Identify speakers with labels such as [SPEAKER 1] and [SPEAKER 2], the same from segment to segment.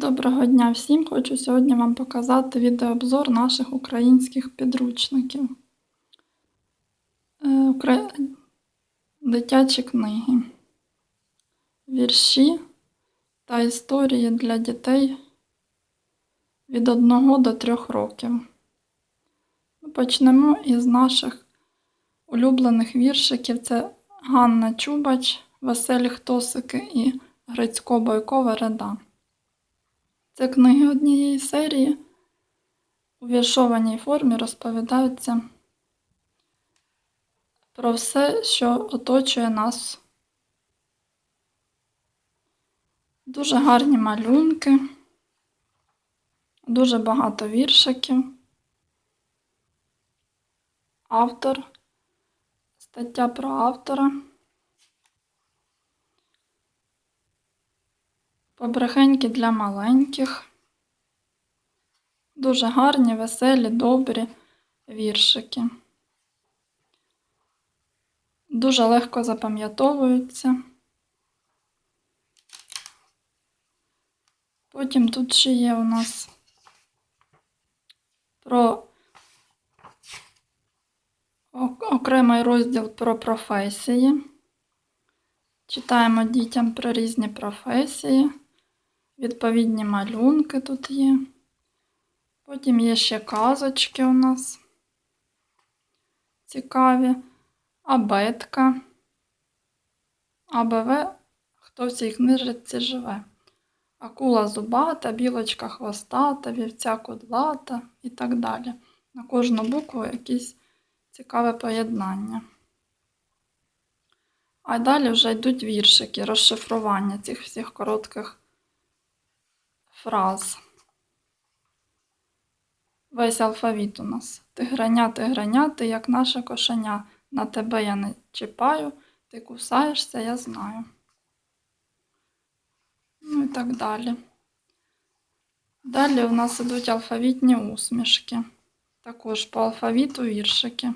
[SPEAKER 1] Доброго дня всім! Хочу сьогодні вам показати відеообзор наших українських підручників. Е. Дитячі книги, вірші та історії для дітей від 1 до 3 років. Почнемо із наших улюблених віршиків. Це Ганна Чубач, Веселі Хтосики і Грицько Бойко Вереда. Це книги однієї серії. У віршованій формі розповідаються про все, що оточує нас. Дуже гарні малюнки, дуже багато віршиків. Автор, стаття про автора. Побрехеньки для маленьких. Дуже гарні, веселі, добрі віршики. Дуже легко запам'ятовуються. Потім тут ще є у нас про окремий розділ про професії. Читаємо дітям про різні професії. Відповідні малюнки тут є. Потім є ще казочки у нас цікаві, абетка, АБВ, хто в цій книжці живе. Акула зубата, білочка хвостата, вівця кудлата і так далі. На кожну букву якесь цікаве поєднання. А далі вже йдуть віршики, розшифрування цих всіх коротких фраз. Весь алфавіт у нас. Тиграня, тиграня, ти як наше кошеня. На тебе я не чіпаю, ти кусаєшся, я знаю. Ну і так далі. Далі у нас ідуть алфавітні усмішки. Також по алфавіту віршики.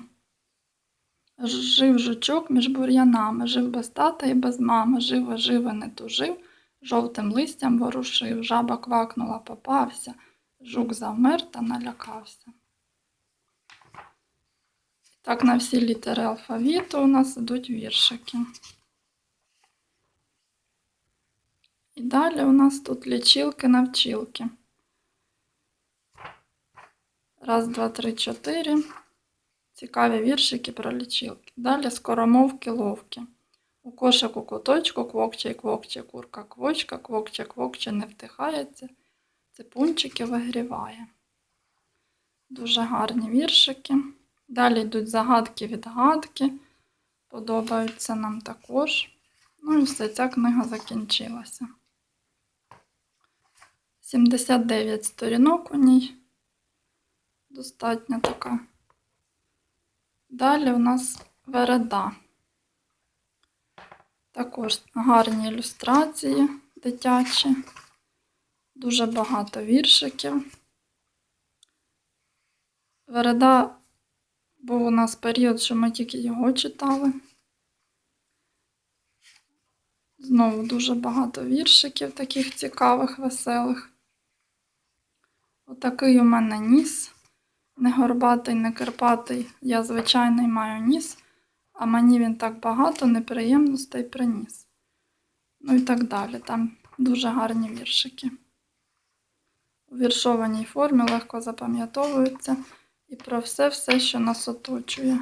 [SPEAKER 1] Жив жучок між бур'янами, жив без тата і без мами, живо, живо не тужив, жовтим листям ворушив, жаба квакнула, попався, жук завмер та налякався. Так, на всі літери алфавіту у нас ідуть віршики. І далі у нас тут лічилки-навчилки. Раз, два, три, чотири. Цікаві віршики про лічилки. Далі скоромовки ловки. У кошику куточку квокче квокче курка квочка, квокче квокче не втихається, ципунчики вигріває. Дуже гарні віршики. Далі йдуть загадки відгадки. Подобаються нам також. Ну і все, ця книга закінчилася. 79 сторінок у ній. Достатньо така. Далі у нас вереда. Також гарні ілюстрації дитячі, дуже багато віршиків. Вереда був у нас період, що ми тільки його читали. Знову дуже багато віршиків, таких цікавих, веселих. Отакий у мене ніс. Не горбатий, не кирпатий. Я, звичайний, маю ніс, а мені він так багато неприємностей приніс. Ну і так далі. Там дуже гарні віршики. У віршованій формі легко запам'ятовуються і про все-все, що нас оточує.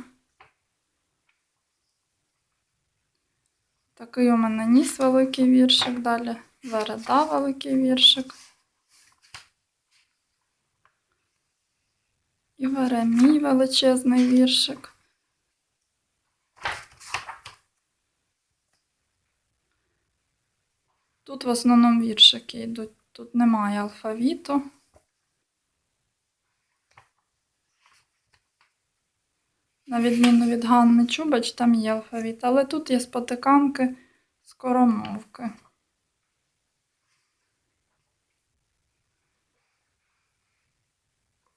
[SPEAKER 1] Такий у мене ніс великий віршик, далі вереда великий віршик. І Веремій величезний віршик. Тут в основному віршики йдуть, тут немає алфавіту. На відміну від Ганни Чубач, там є алфавіт, але тут є спотиканки скоромовки.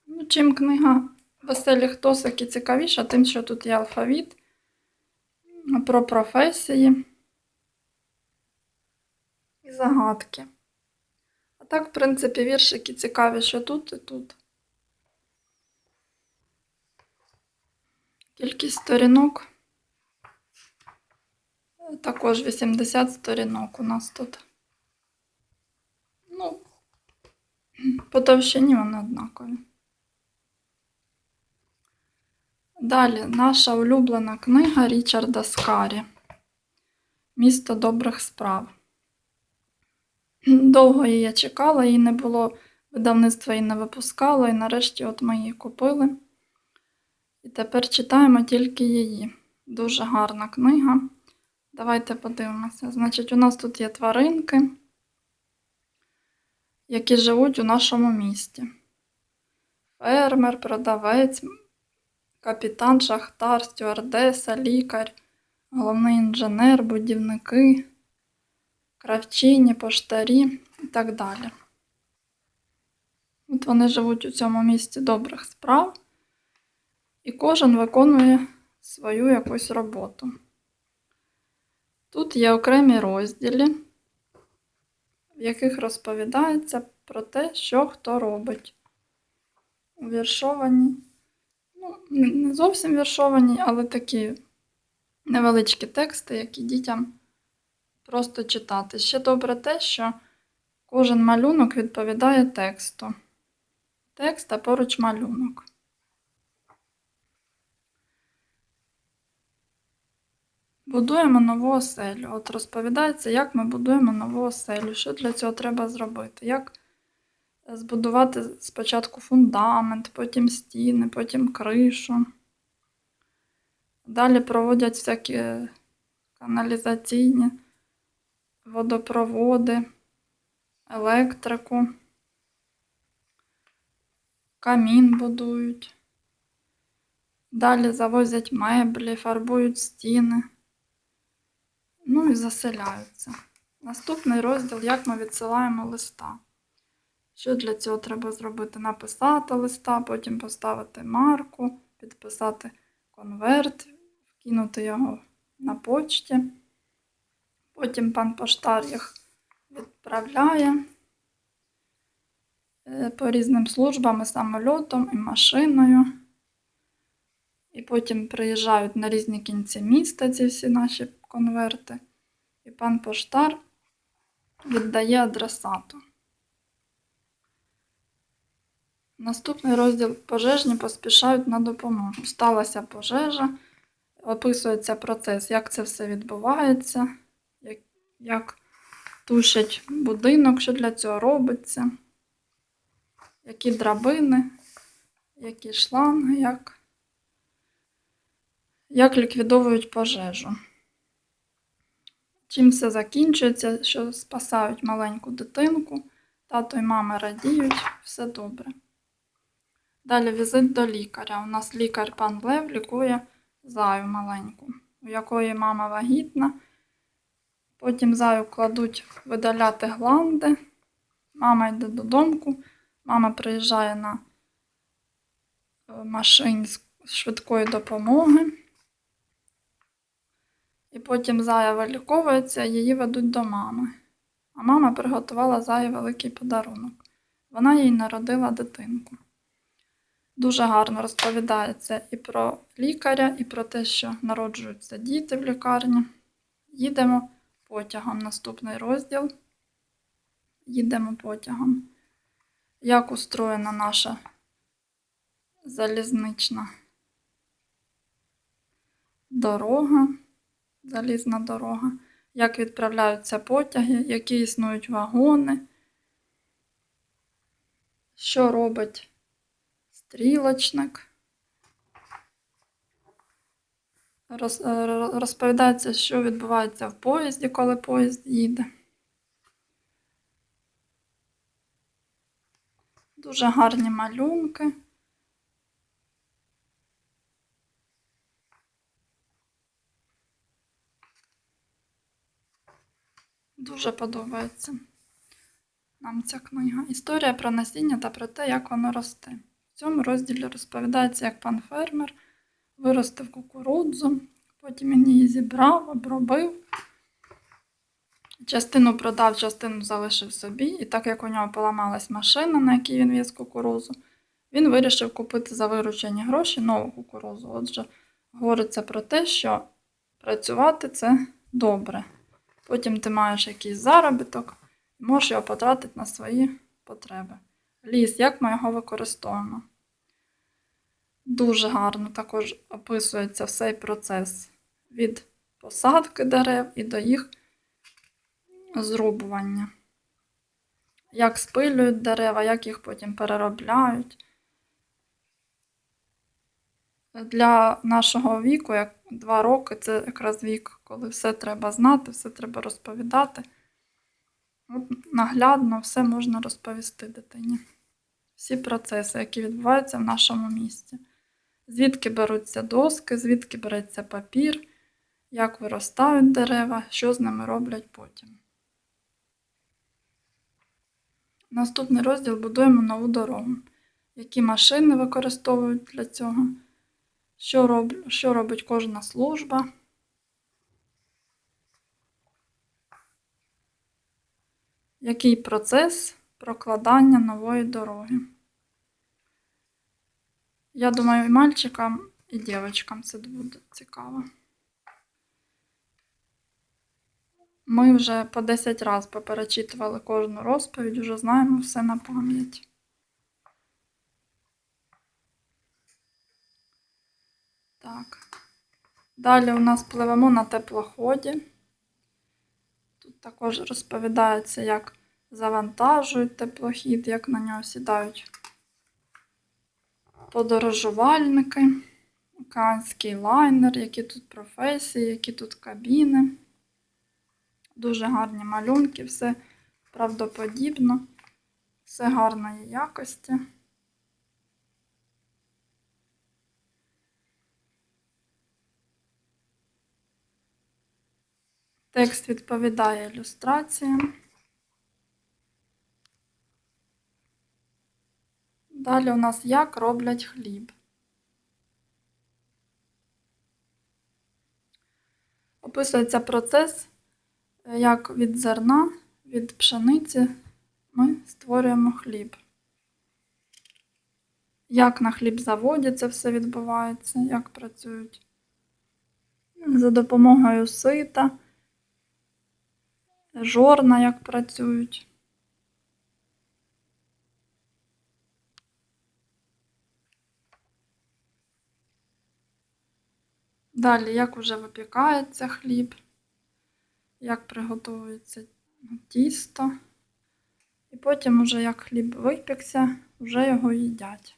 [SPEAKER 1] Ну, чим книга Веселі Хтосики цікавіша, тим, що тут є алфавіт про професії загадки. А Так, в принципі, віршики цікаві, що тут і тут. Кількість сторінок. Також 80 сторінок у нас тут. Ну, по товщині вони однакові. Далі наша улюблена книга Річарда Скарі. Місто добрих справ. Довго її я чекала, її не було, видавництво її не випускало, і нарешті от ми її купили. І тепер читаємо тільки її. Дуже гарна книга. Давайте подивимося. Значить, у нас тут є тваринки, які живуть у нашому місті. Фермер, продавець, капітан, шахтар, стюардеса, лікар, головний інженер, будівники, кравчині, поштарі і так далі. От вони живуть у цьому місті добрих справ, і кожен виконує свою якусь роботу. Тут є окремі розділі, в яких розповідається про те, що хто робить. У віршовані, ну, не зовсім віршовані, але такі невеличкі тексти, які дітям просто читати. Ще добре те, що кожен малюнок відповідає тексту. Текст, а поруч малюнок. Будуємо нову оселю. От розповідається, як ми будуємо нову оселю, що для цього треба зробити. Як збудувати спочатку фундамент, потім стіни, потім кришу. Далі проводять всякі каналізаційні водопроводи, електрику, камін будують. Далі завозять меблі, фарбують стіни. Ну і заселяються. Наступний розділ, як ми відсилаємо листа. Що для цього треба зробити? Написати листа, потім поставити марку, підписати конверт, вкинути його на почті. Потім пан поштар їх відправляє е, по різним службам і самольотом, і машиною. І потім приїжджають на різні кінці міста ці всі наші конверти. І пан поштар віддає адресату. Наступний розділ пожежні поспішають на допомогу. Сталася пожежа, описується процес, як це все відбувається, як, тушать будинок, що для цього робиться, які драбини, які шланги, як, як ліквідовують пожежу. Чим все закінчується, що спасають маленьку дитинку, тато і мама радіють, все добре. Далі візит до лікаря. У нас лікар пан Лев лікує заю маленьку, у якої мама вагітна. Потім заю кладуть видаляти гланди. Мама йде додому. Мама приїжджає на е, машині з швидкої допомоги. І потім зая виліковується, її ведуть до мами. А мама приготувала заю великий подарунок. Вона їй народила дитинку. Дуже гарно розповідається і про лікаря, і про те, що народжуються діти в лікарні. Їдемо потягом. Наступний розділ. Їдемо потягом. Як устроєна наша залізнична дорога, залізна дорога, як відправляються потяги, які існують вагони, що робить стрілочник. Розповідається, що відбувається в поїзді, коли поїзд їде. Дуже гарні малюнки. Дуже подобається нам ця книга. Історія про насіння та про те, як воно росте. В цьому розділі розповідається, як пан фермер виростив кукурудзу, потім він її зібрав, обробив, Частину продав, частину залишив собі, і так як у нього поламалась машина, на якій він віз кукурузу, він вирішив купити за виручені гроші нову кукурузу. Отже, говориться про те, що працювати це добре. Потім ти маєш якийсь заробіток і можеш його потратити на свої потреби. Ліс, як ми його використовуємо? Дуже гарно також описується цей процес від посадки дерев і до їх зрубування. Як спилюють дерева, як їх потім переробляють. Для нашого віку, як два роки, це якраз вік, коли все треба знати, все треба розповідати. От наглядно все можна розповісти дитині. Всі процеси, які відбуваються в нашому місті. Звідки беруться доски, звідки береться папір, як виростають дерева, що з ними роблять потім. Наступний розділ будуємо нову дорогу. Які машини використовують для цього, що, роб... що робить кожна служба. Який процес прокладання нової дороги? Я думаю, і мальчикам, і дівчаткам це буде цікаво. Ми вже по 10 разів поперечитували кожну розповідь, вже знаємо все на пам'ять. Так. Далі у нас пливемо на теплоході. Тут також розповідається, як завантажують теплохід, як на нього сідають подорожувальники, океанський лайнер, які тут професії, які тут кабіни. Дуже гарні малюнки, все правдоподібно, все гарної якості. Текст відповідає ілюстраціям. Далі у нас як роблять хліб. Описується процес, як від зерна, від пшениці ми створюємо хліб. Як на хлібзаводі це все відбувається, як працюють. За допомогою сита, жорна, як працюють. Далі, як вже випікається хліб, як приготується тісто. І потім, уже як хліб випікся, вже його їдять.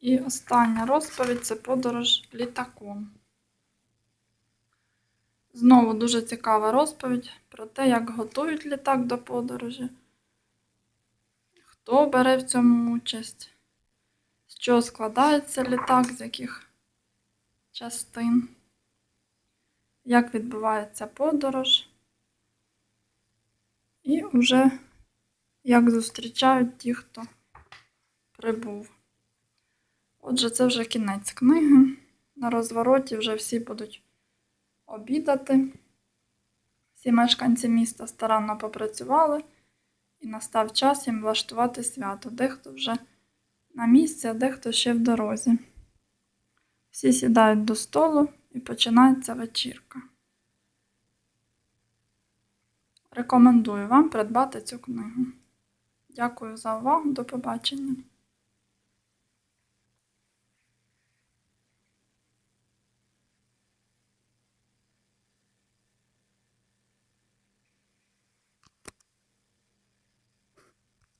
[SPEAKER 1] І остання розповідь це подорож літаком. Знову дуже цікава розповідь про те, як готують літак до подорожі, хто бере в цьому участь, з чого складається літак, з яких частин, як відбувається подорож, і вже як зустрічають ті, хто прибув. Отже, це вже кінець книги. На розвороті вже всі будуть обідати. Всі мешканці міста старанно попрацювали, і настав час їм влаштувати свято. Дехто вже на місці, а дехто ще в дорозі. Всі сідають до столу і починається вечірка. Рекомендую вам придбати цю книгу. Дякую за увагу, до побачення!